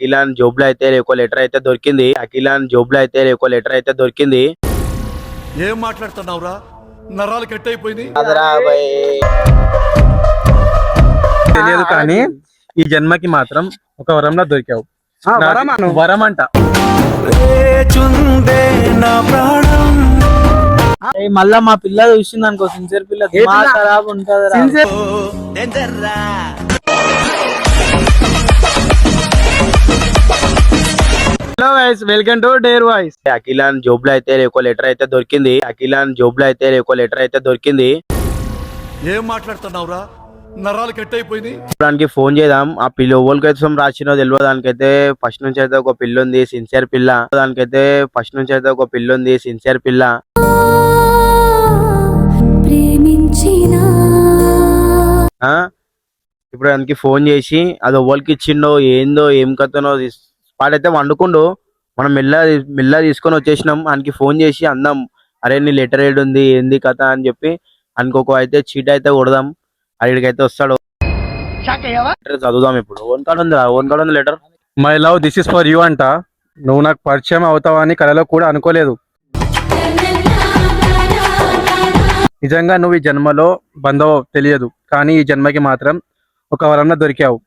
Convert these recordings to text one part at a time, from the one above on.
అఖిలాన్ జోబ్లో అయితే ఒక లెటర్ అయితే దొరికింది. అఖిలాన్ జోబ్లో అయితే ఒక లెటర్ అయితే దొరికింది. ఏం మాట్లాడుతున్నావురా? నరాలు కట్ అయిపోయింది తెలియదు కానీ ఈ జన్మకి మాత్రం ఒక వరంలో దొరికావు? వరం అంట మళ్ళా మా పిల్ల చూసింది అనుకో సిన్సియర్ పిల్ల? ఖరాబ్ ఉంటది hello guys welcome to dare voice అఖిలాన్ జోబ్లో అయితే ఒక లెటర్ అయితే దొరికింది. అఖిలాన్ జోబ్లో అయితే ఒక లెటర్ అయితే దొరికింది. ఏం మాట్లాడుతున్నావురా? నరాలు కట్ అయిపోయింది దానికి ఫోన్ చేద్దాం. ఆ పిల్ల ఎవరికి అయితే రాసినో తెలియదు. దానికైతే ఫస్ట్ నుంచి అయితే ఒక పిల్ల ఉంది సిన్సియర్ పిల్ల. దానికైతే ఫస్ట్ నుంచి అయితే ఒక పిల్ల ఉంది సిన్సియర్ పిల్ల. ఆ? ఇప్పుడు దానికి ఫోన్ చేసి అది ఎవరికి ఇచ్చిండో ఏందో ఏం కథనో వాడైతే వండుకుండు. మనం మెల్ల మెల్ల తీసుకొని వచ్చేసినాం. ఆయనకి ఫోన్ చేసి అందాం అరే నీ లెటర్ ఏడు ఉంది ఏంది కథ? అని చెప్పి అనుకోక అయితే చీట్ అయితే కొడదాం. అడిగికైతే వస్తాడు. చదువుదాం ఇప్పుడు. ఓన్ కార్డ్ ఉంది ఓన్ కార్డ్ ఉంది letter. My love this is for you అంట. నువ్వు నాకు పరిచయం అవుతావని కలలో కూడా అనుకోలేదు. నిజంగా నువ్వు ఈ జన్మలో బంధవో తెలియదు. కానీ ఈ జన్మకి మాత్రం ఒక వరంలో దొరికావు.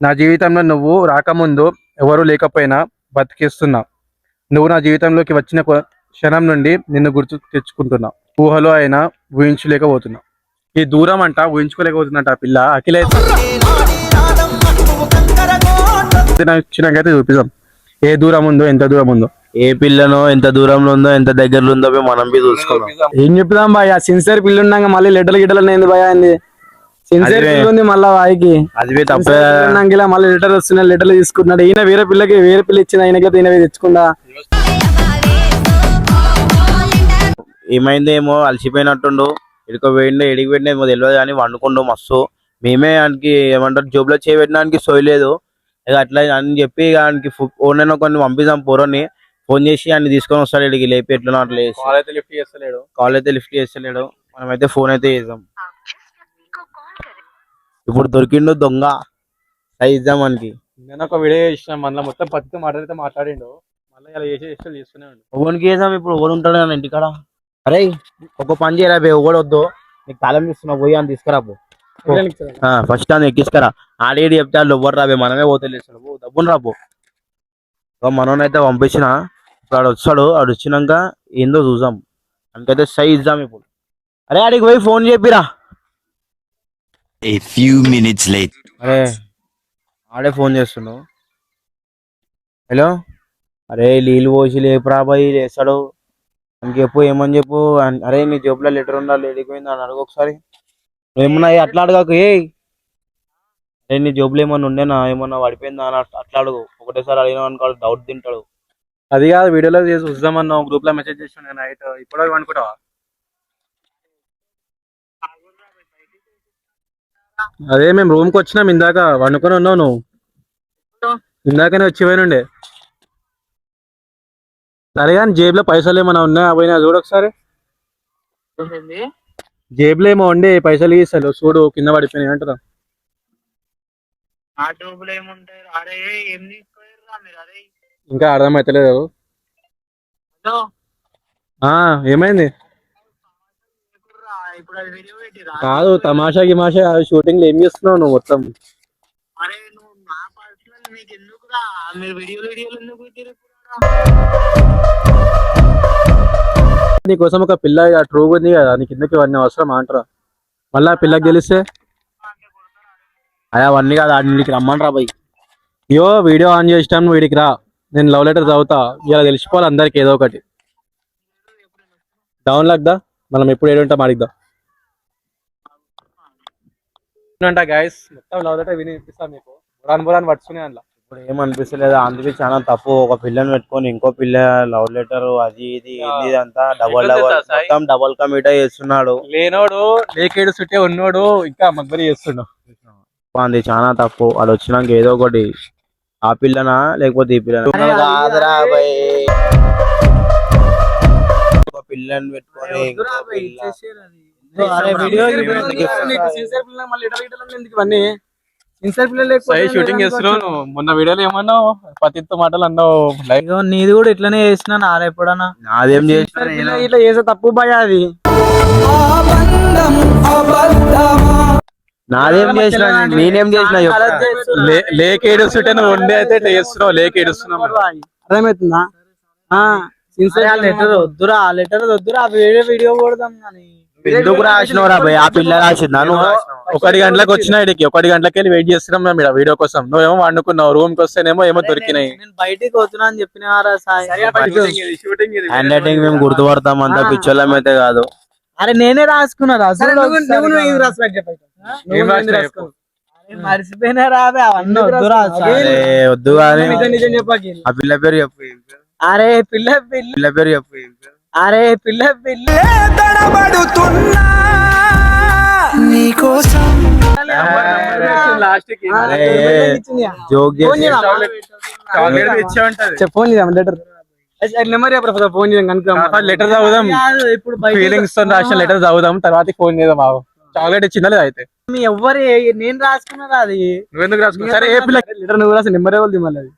నా జీవితంలో నువ్వు రాకముందు ఎవరు లేకపోయినా బతికిస్తున్నా. నువ్వు నా జీవితంలోకి వచ్చిన క్షణం నుండి నిన్ను గుర్తు తెచ్చుకుంటున్నా. ఊహలో అయినా ఊహించలేకపోతున్నా. ఈ దూరం అంట ఊహించుకోలేకపోతుందంట ఆ పిల్ల అఖిలైతే వచ్చినాకైతే చూపిద్దాం. ఏ దూరం ఉందో ఎంత దూరం ఉందో. ఏ పిల్లనో ఎంత దూరంలో ఉందో ఎంత దగ్గరలో ఉందో మనం చూసుకుందాం. ఏం చెప్తాం భయ సిన్సియర్ పిల్ల ఉన్నాక మళ్ళీ లెటర్లు గిటర్లు ఏంది? భయ సిన్సియర్ ఉంది మళ్ళా వాయికి. అది పోయి తప్పే. Sincere పిల్ల ఉన్నాక ఇలా మళ్ళీ లెటర్ వస్తున్నాయి లెటర్లు తీసుకుంటున్నాడు ఈయన వేరే పిల్లకి వేరే పిల్ల ఇచ్చింది ఆయనకైతే ఈయన తెచ్చుకుందా? ఏమైందో ఏమో అలసిపోయినట్టుండు. ఇడికి పోయిండు ఎడికి ఏమో తెలియదు కానీ వండుకుండు మస్తు. మేమే ఆయనకి ఏమంటారు జోబులో చేయబెట్టడానికి సోయలేదు. ఇక అట్లా అని చెప్పి ఆయనకి ఓనైనా కొన్ని పంపిద్దాం పూరని. ఫోన్ చేసి ఆయన తీసుకొని వస్తాడు ఇడికి లేపి ఎట్లా అట్లా చేసి. వాళ్ళైతే లిఫ్ట్ చేస్తలేడు. కాల్ అయితే లిఫ్ట్ చేస్తలేడు. మనమైతే ఫోన్ అయితే చేద్దాం. ఇప్పుడు దొరికిండు దొంగ సై ఇద్దాం మనకి. నేను ఒక వీడియో చేసిన మళ్ళీ మొత్తం పత్తితో మాట్లాడితే మాట్లాడిండు. మళ్ళీ ఇలా చేసే ఇష్టం చేస్తూనే ఉండు. ఓనికి చేద్దాం ఇప్పుడు? ఓడు ఉంటాడు కానీ ఇంటికాడ అరే ఒక పని చేయరా బే వద్దు. నీకు తాళం ఇస్తున్నా పోయి అని తీసుకురా పో. ఫస్ట్ అని ఎక్కిస్తారా ఆడేడి చెప్తే వాళ్ళు ఎవ్వరు రాబే మనమే పోతలేస్తాడు పో డబ్బును రాబో మనోనైతే పంపించిన. ఇప్పుడు ఆడు వస్తాడు ఆడు వచ్చినాక ఏందో చూసాం అందుకైతే సై ఇద్దాం ఇప్పుడు. అరే ఆడికి పోయి ఫోన్ చెప్పిరా A few minutes later. అరే ఆడే ఫోన్ చేస్తున్నావు. హలో? అరే నీళ్ళు పోసి లేపురా బాయ్ లేస్తాడు. అని చెప్పు ఏమని చెప్పు? అరే నీ జేబులో లెటర్ ఉండాలి ఎడిపోయింది అని అడుగు ఒకసారి. ఏమన్నా అట్లా అడగకు ఏ? అరే నీ జేబులో ఏమన్నా ఉండేనా? ఏమన్నా పడిపోయిందా? అని అట్లా అడుగు. ఒకటేసారి అడిగినా అనుకో డౌట్ తింటాడు. అది కాదు వీడియోలో చేసి చూద్దామన్నా గ్రూప్లో మెసేజ్ చేసిన నైట్ ఇప్పుడు అనుకుంటావా అదే మేము రూమ్కి వచ్చినాం ఇందాక వండుకొని ఉన్నావు నువ్వు. ఇందాకనే వచ్చి పోయినుండే. సరే కానీ జేబులో పైసలు ఏమైనా ఉన్నాయా? పోయినా చూడు ఒకసారి. జేబులో ఏమో ఉండే పైసలు ఇస్తాడు చూడు కింద పడిపోయినాయి అరే. ఇంకా అర్థమైతలేదు. హలో. ఆ ఏమైంది ఎప్పుడురా? ఇప్పుడు అది వీడియో పెట్టిరా కాదు తమాషా గిమాషా షూటింగ్ ఏం చేస్తున్నావు నువ్వు మొత్తం? అరే నువ్వు నా పర్సనల్ మీకు ఎందుకురా? మీరు వీడియోలు వీడియోలు ఎందుకు పెట్టిరు నీకోసం ఒక పిల్ల ట్రూ ఉంది కదా నీ కిందకి ఇవన్నీ అవసరం అంటారా? మళ్ళీ ఆ పిల్లకి గెలిస్తే? అదే అవన్నీ కాదు ఆడికి రమ్మని రా బాయ్ అయ్యో వీడియో ఆన్ చేసినాం నువ్వు వీడికి రా. నేను లవ్ లెటర్ చదువుతా. ఇలా తెలిసిపోవాలి అందరికి ఏదో ఒకటి. డౌన్ లాగ్దా మనం ఎప్పుడు ఏడు ఉంటాం అడిగిద్దాం అంట గైస్ మొత్తం లవ్ లెటర్ వినిపిస్తాను మీకు. బురాన్ బురాన్ పట్టుకునే అందులో ఇప్పుడు ఏమనిపిస్తలేదు అందుకే చాలా తప్పు. ఒక పిల్లని పెట్టుకొని ఇంకో పిల్ల లవ్ లెటర్ అది ఇది ఏంది ఇదంతా డబల్ డబల్? మొత్తం డబల్ కమిటా చేస్తున్నాడు. లేనోడు లేకేడు చుట్టే ఉన్నోడు ఇంకా మగ్బరి చేస్తుండు అది చాలా తప్పు. వాళ్ళు వచ్చినాక ఏదో ఒకటి. ఆ పిల్లనా లేకపోతే ఈ పిల్లనా? పిల్లని పెట్టుకొని ఇవన్నీ? పిల్లలు షూటింగ్ చేస్తున్నావు. మొన్న వీడియోలో ఏమన్నావు? పతితో మాటలు అన్నావు. నీది కూడా ఇట్లనే చేసినా నారా ఎప్పుడన్నా? నాదేం చేసిన ఇట్లా చేసే తప్పు భయ అది? నాదేం చేసిన నేనేం చేసిన. లేక్ ఏడుస్తుంటే నువ్వు వండి అయితే ఇట్లా చేస్తున్నావు లేక్ ఏడుస్తున్నావు అర్థమవుతుందా సిన్సియర్ లెటర్ వద్దురా ఆ లెటర్ వద్దురా ఆ వీడియో వీడియో కొడదాం కానీ. ఎందుకు రాసినవరా భయ్ ఆ పిల్ల రాసిందా? నువ్వు? ఒకటి గంటలకు వచ్చిన ఇడికి ఒకటి గంటలకి వెళ్ళి వెయిట్ చేస్తున్నాం మేము ఇక్కడ వీడియో కోసం. నువ్వేమో వండుకున్నావు రూమ్కి వస్తేనేమో ఏమో దొరికినాయి. నేను బయటికి అని హ్యాండ్ రైటింగ్ మేము గుర్తుపడతాం అంత పిచ్చోళ్ళం అయితే కాదు. అరే నేనే రాసుకున్నా చెప్పు. మర్చిపోయినా రాబే అవన్నీ వద్దు కానీ నిజం చెప్పకి ఆ పిల్ల పేరు చెప్పు? అరే పిల్ల పిల్ల. పేరు చెప్పు? అరే పిల్ల జోక్ ఫోన్ చేద్దాం లెటర్ నెంబర్ చెప్పరా ఫోన్ చేద్దాం కనుక లెటర్ చదువుదాం. ఇప్పుడు ఫీలింగ్స్తో రాసిన లెటర్ చదువుదాం తర్వాత ఫోన్ చేద్దాం ఆగు. చాక్లెట్ ఇచ్చిందా లేదా అయితే? మీ ఎవ్వరు నేను రాసుకున్నదా అది. నువ్వెందుకు రాసుకున్నావు? సరే ఏ పిల్ల లెటర్ నువ్వు రాసి నెంబర్ ఎవరు అది?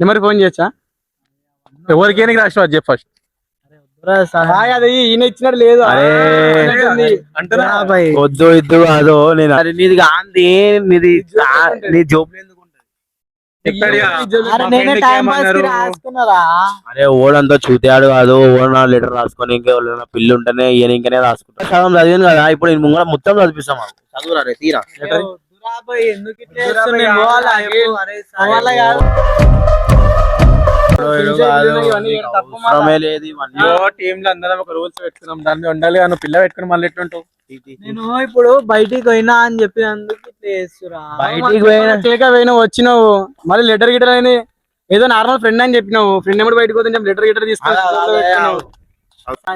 నెంబర్ ఫోన్ చేయొచ్చా ఎవరికి ఏనికి రాసినావు అది చెప్పు ఫస్ట్ అది ఈయన ఇచ్చినట్టు లేదు. వద్దు ఇద్దు కాదు నేను అరే నీది గాంధీ నీది నీ జోబులు ఎందుకు? అరే ఓడంతా చూతాడు కాదు ఓడ నా లెటర్ రాసుకొని ఇంకా ఎవరైనా పిల్లి ఉంటేనే ఈయన ఇంకనే రాసుకుంటా. సగం చదివాను కదా ఇప్పుడు నేను ముంగడ మొత్తం చదివిస్తాం చదువురా రే తీరా. ఎందుకు అవసరమే లేదు ఇవన్నీ. టీమ్లో అందరం ఒక రూల్స్ పెట్టుకున్నాం. దాని మీద ఉండాలి కానీ పిల్ల పెట్టుకుని మళ్ళీ ఎట్లుంటావు? నేను ఇప్పుడు బయటికి పోయినా అని చెప్పినందుకు ఇట్లా చేస్తురా బయటికి పోయినా. పోయినా వచ్చినావు. మళ్ళీ లెటర్ గిటర్ అని ఏదో నార్మల్ ఫ్రెండ్ అని చెప్పినావు. ఫ్రెండ్ ఎప్పుడు బయటకు పోతే లెటర్ గిటర్ తీసుకొని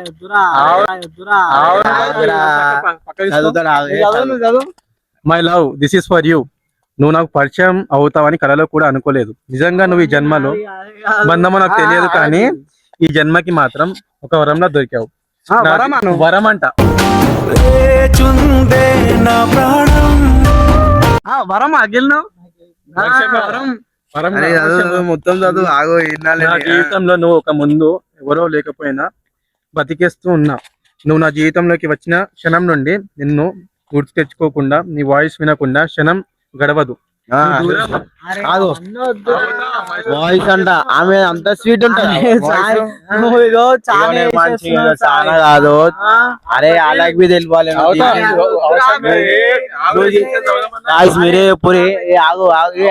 వద్దురా వద్దురా. చదువుతాడు ఆగు, ఏ చదువు. నువ్వు చదువు. My love this is for you నువ్వు నాకు పరిచయం అవుతావని కలలో కూడా అనుకోలేదు. నిజంగా నువ్వు ఈ జన్మలో బంధమో నాకు తెలియదు కానీ ఈ జన్మకి మాత్రం ఒక వరంలా దొరికావు. వరం అంట వరం అగిలిను వరం. మొత్తం చదువు ఆగో ఇన్నాళ్ళు నా జీవితంలో నువ్వు ఒక ముందు ఎవరో లేకపోయినా బతికేస్తూ ఉన్నా. నువ్వు నా జీవితంలోకి వచ్చిన క్షణం నుండి నిన్ను గుర్తు తెచ్చుకోకుండా నీ వాయిస్ వినకుండా క్షణం గడవదు. కాదు. వాయిస్ అంట. ఆమె అంత స్వీట్ ఉంటుంది. చాలా. కాదు. అరే అలాగే మీద. నువ్వు గాయస్ మీరే చెప్పురి ఆగు ఆగు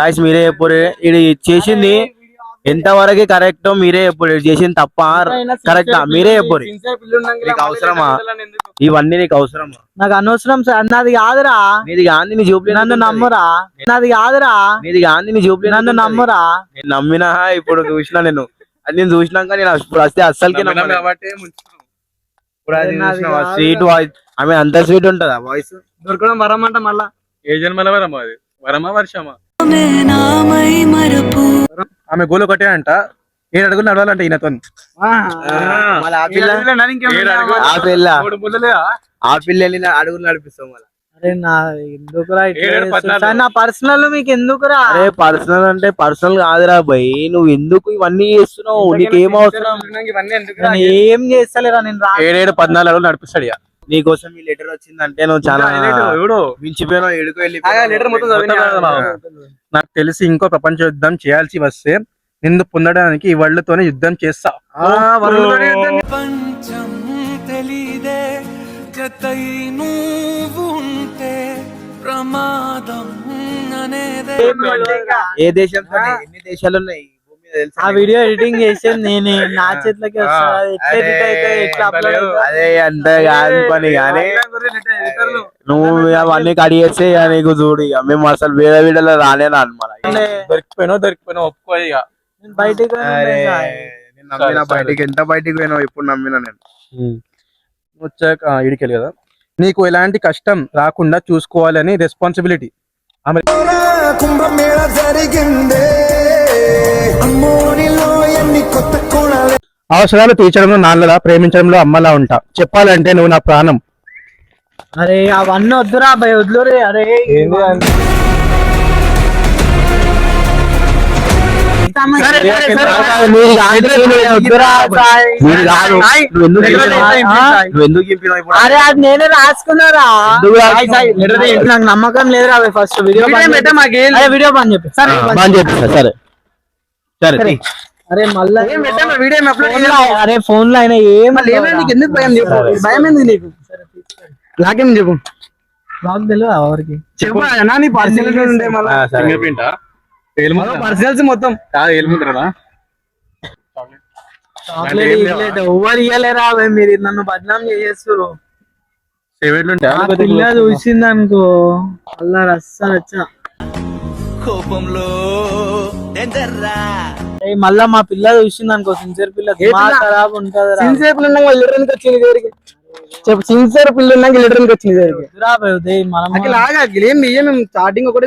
గాయస్ మీరే చెప్పురి ఇది చేసింది ఎంత వరకు కరెక్ట్ మీరే చెప్పుడు. ఇది చేసింది తప్ప కరెక్ట్ మీరే ఉండంగా నీకు అవసరమా? ఇవన్నీ నీకు అవసరమా? నాకు అనవసరం సార్. నాది కాదురా. నీది గాంధీ నీ జూబ్లీ నన్ను నమ్మురా? నాది కాదురా. నీది గాంధీ నీ జూబ్లీ నన్ను నమ్మురా? నేను నమ్మినా ఇప్పుడు చూసినా నేను. అది నేను చూసినాక నేను ఇప్పుడు వస్తే అస్సలకి. స్వీట్ వాయిస్ ఆమె అంత స్వీట్ ఉంటుందా వాయిస్ దొరకడం వరం అంట మళ్ళా. ఏ జన్మల వరమా అది? వరమా వర్షమా? మరపు ఆమె గోలు ఒకటే అంట ఏడు అడుగులు నడవాలంట ఈయనతో. మళ్ళీ ఆ పిల్ల ఏడు అడుగులు ఆ పిల్ల వెళ్ళిన అడుగులు నడిపిస్తాం మళ్ళీ. అరే నా ఎందుకురా ఇట్లా నా పర్సనల్ మీకు ఎందుకురా? అరే పర్సనల్ అంటే పర్సనల్ కాదురా భయ్. నువ్వు ఎందుకు ఇవన్నీ చేస్తున్నావు? నీకేం అవసరం? నేను ఏం చేస్తలేరా? నేను ఏడేడు పద్నాలుగు అడుగులు నడిపిస్తాడు ఇక. నీకోసం ఈ లెటర్ వచ్చిందంటే నువ్వు చాలా ఎవడు మించిపోయినావు ఎడుకు వెళ్ళి లెటర్ మొత్తం చదివినా. నాకు తెలిసి ఇంకో ప్రపంచ యుద్ధం చేయాల్సి వస్తే నిన్ను పొందడానికి ఈ వళ్ళతోనే యుద్ధం చేస్తా. ప్రమాదం ఏ దేశం తోని? ఎన్ని దేశాలు ఉన్నాయి భూమి మీద తెలుసా ఆ? వీడియో ఎడిటింగ్ చేసేది నేనే. నా చేతిలోకి? అదే అంత కాదు పని కానీ నువ్వు అవన్నీ కడిగేస్తే ఇక నీకు చూడు ఇక. మేము అసలు వేరే వీడియోలో రానే రాను మళ్ళీ దొరికిపోయినావు దొరికిపోయినావు ఒప్పుకో ఇక. నేను బయటికి నమ్మిన. బయటికి ఎంత బయటికి పోయినావు? ఇప్పుడు నమ్మిన నేను. వచ్చాక ఇడికెళ్ళి కదా. నీకు ఎలాంటి కష్టం రాకుండా చూసుకోవాలని రెస్పాన్సిబిలిటీ ఆమె కుంభమేళ జరిగిందే. అవసరాలు తీర్చడంలో నాన్నలా ప్రేమించడంలో అమ్మలా ఉంటా. చెప్పాలంటే నువ్వు నా ప్రాణం. అరే అవన్నీ వద్దురా అబ్బాయి వద్దురే. అరే అరే అది నేనే రాసుకున్నారా? నాకు నమ్మకం లేదురా ఫస్ట్ వీడియో వీడియో పని చెప్పి. సరే సరే. సరే. అరే మళ్ళా అరే ఫోన్లో అయినా ఏం నీకు ఎందుకు భయం? చెప్పు భయం ఎందుకు నీకు? నాకేం చెప్పు? నాకు తెలియదు ఎవరికి. చెప్పు. అన్నా నీ పర్సనల్ ఉండే మళ్ళీ? ఆ, సరే. పర్సనల్స్ మొత్తం. చాక్లెట్ ఎవరు మీరు నన్ను బద్నాం చేసేస్తారు ఆ పిల్ల చూసింది అనుకో అల్లా రస్సా వచ్చా కోపంలో మళ్ళా మా పిల్ల చూసింది అనుకో సిన్సియర్ పిల్ల? ఖరాబ్ ఉంటది సిన్సియర్ పిల్ల ఉన్నాక లీటర్ ఎందుకు వచ్చింది దగ్గరికి చెప్పు సిన్సియర్ పిల్ల ఉన్నాక లీటర్ ఎందుకు వచ్చింది దగ్గరికి అఖిల్ ఏం ఇయ్యం మేము స్టార్టింగ్ ఒకటి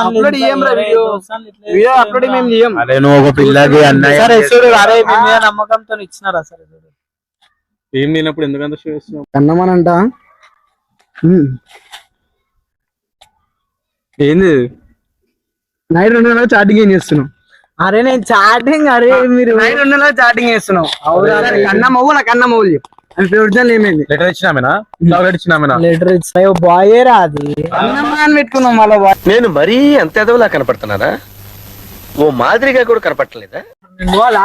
అప్లోడ్ వీడియో అప్లోడ్ మేము అరే నువ్వు ఒక పిల్లకి అన్నయ్య. సరే చూడు అరే మీ మీద నమ్మకంతో ఇచ్చినారా సరే ఏం లేనప్పుడు ఎందుకంత షో కన్నమనంట ఏంది? నైట్ రెండు నెలలు చాటింగ్ ఏం చేస్తున్నావు? అరే నేను చాటింగ్ అరే మీరు. నైట్ రెండు నెలలు చాటింగ్ చేస్తున్నావు. కన్న మవ్వు నా కన్న మవ్వులు చెప్పు. అని ఒరిజినల్ ఏమైంది? లెటర్ ఇచ్చినామేనా? చాక్లెట్ ఇచ్చినామేనా? లెటర్ ఇచ్చిన బాయే పెట్టుకున్నాం మళ్ళీ నేను మరీ అంత ఎదవలా కనపడుతున్నారా ఓ మాదిరిగా కూడా కనపడలేదా పోవాలా?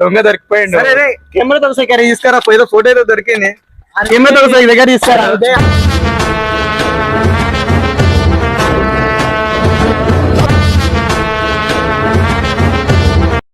దొంగ దొరికిపోయిండు. సరే కెమెరా దొరసాయి తీసుకురా పోయేదో ఫోటో ఏదో దొరికింది. కెమెరా దొరసాయి దగ్గర ఇస్తారా?